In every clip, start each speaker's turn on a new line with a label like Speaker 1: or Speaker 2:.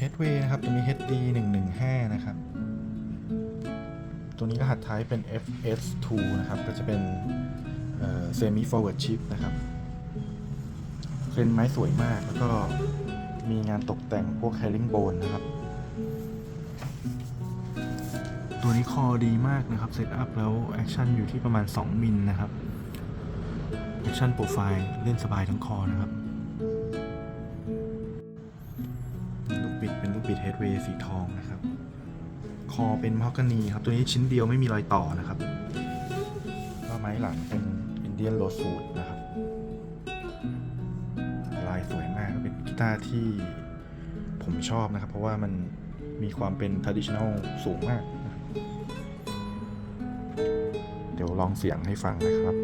Speaker 1: Headway นะครับ ตัวนี้ HD 115 นะครับ ตัวนี้รหัสท้ายเป็น FS2 นะครับ ก็จะเป็นเอ่อ semi forward chip นะครับเส้นไม้สวยมากแล้วก็มีงานตกแต่งพวก herringbone นะครับ ตัวนี้คอดีมากนะครับ เซตอัพแล้วแอคชั่นอยู่ที่ประมาณ 2 มิลนะครับ แอคชั่นโปรไฟล์เล่นสบายทั้งคอนะครับ ปิดเฮดเวย์สีทองนะครับ คอเป็นมฮอกกานีครับ ตัวนี้ชิ้นเดียวไม่มีรอยต่อนะครับก็ไม้หลังเป็นอินเดียนโรสูดนะครับ ลายสวยมากเป็นกีตาร์ที่ผมชอบนะครับ เพราะว่ามันมีความเป็น traditional สูงมาก เดี๋ยวลองเสียงให้ฟังนะครับ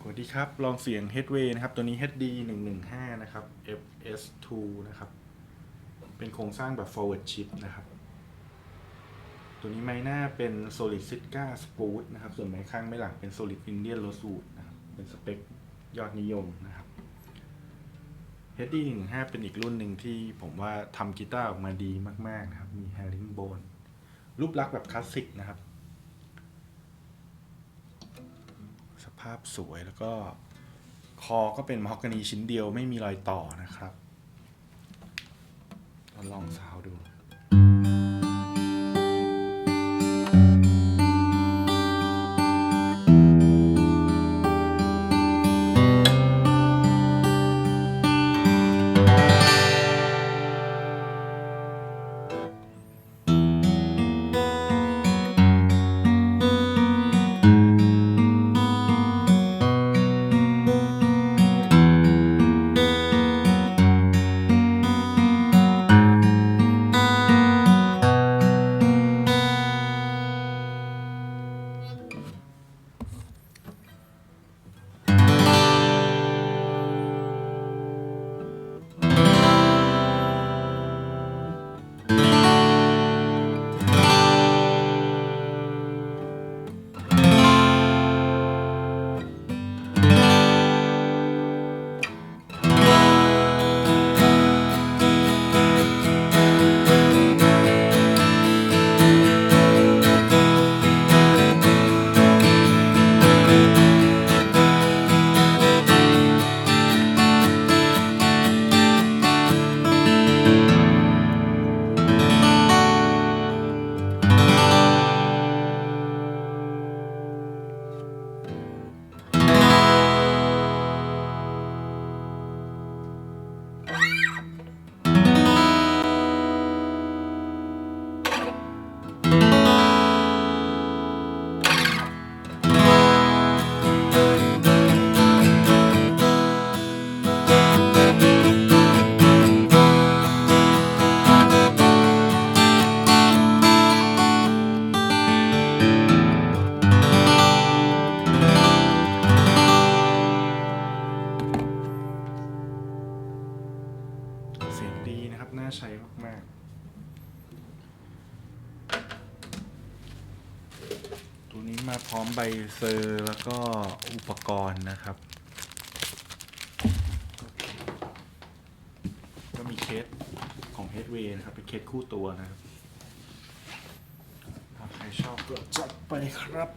Speaker 1: สวัสดีครับ ลองเสียง Headway นะครับ ตัวนี้ HD 115 นะครับ FS2 นะครับ เป็นโครงสร้างแบบ forward chip นะครับ ตัวนี้ไม้หน้าเป็น solid sitka spoot นะครับ ส่วนไม้ข้างไม้หลังเป็น solid indian rosewood นะครับ เป็นสเปคยอดนิยมนะครับ HD 1 5เป็นอีกรุ่นหนึ่งที่ผมว่าทำกีตาร์ออกมาดีมากๆนะครับ มี herringbone รูปลักษณ์แบบคลาสสิกนะครับ สภาพสวยแล้วก็คอก็เป็นมฮอกกานีชิ้นเดียวไม่มีรอยต่อนะครับ เราลองซาวดู นี้มาพร้อมใบเซอร์แล้วก็อุปกรณ์นะครับ ก็มีเคสของ Headway นะครับ เป็นเคสคู่ตัวนะครับ ถ้าใครชอบก็จัดไปครับ